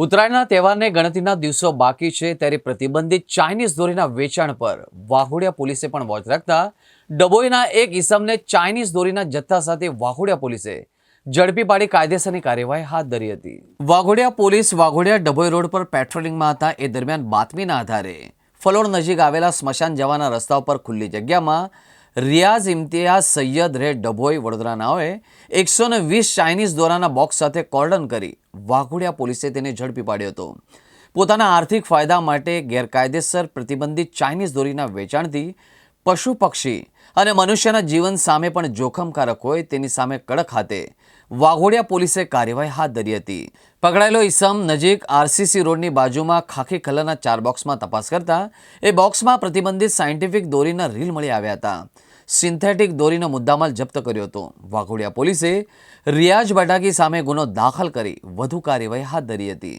ઉત્તરાયણના તહેવારને ગણતરીના દિવસો બાકી છે ત્યારે પ્રતિબંધિત ચાઇનીઝ દોરીના વેચાણ પર વાઘોડિયા પોલીસે પણ વોચ રાખતા ડભોઈના એક ઈસમને ચાઇનીઝ દોરીના જથ્થા સાથે વાઘોડિયા પોલીસે ઝડપી પાડી કાયદેસરની કાર્યવાહી હાથ ધરી હતી. વાઘોડિયા પોલીસ વાઘોડિયા ડભોઈ રોડ પર પેટ્રોલિંગમાં હતા. એ દરમિયાન બાતમીના આધારે ફલોડ નજીક આવેલા સ્મશાન જવાના રસ્તા ઉપર ખુલ્લી જગ્યામાં રિયાઝ ઇમ્તિયાઝ સૈયદ રે ડભોઈ વડોદરાનાઓએ એકસો ને વીસ ચાઇનીઝ દોરાના બોક્સ સાથે કોર્ડન કરી વાઘોડિયા પોલીસે તેને ઝડપી પાડ્યો હતો. પોતાના આર્થિક ફાયદા માટે ગેરકાયદેસર પ્રતિબંધિત ચાઇનીઝ દોરીના વેચાણથી પશુ પક્ષી અને મનુષ્યના જીવન સામે પણ જોખમકારક હોય તેની સામે કડક હાથે વાઘોડિયા પોલીસે કાર્યવાહી હાથ ધરી હતી. પકડાયેલો ઈસમ નજીક આરસીસી રોડની બાજુમાં ખાખી કલરના ચાર બોક્સમાં તપાસ કરતા એ બોક્સમાં પ્રતિબંધિત સાયન્ટિફિક દોરીના રીલ મળી આવ્યા હતા. સિન્થેટિક દોરીનો મુદ્દામાલ જપ્ત કર્યો હતો. વાઘોડિયા પોલીસે રિયાજ બટાકી સામે ગુનો દાખલ કરી વધુ કાર્યવાહી હાથ ધરી હતી.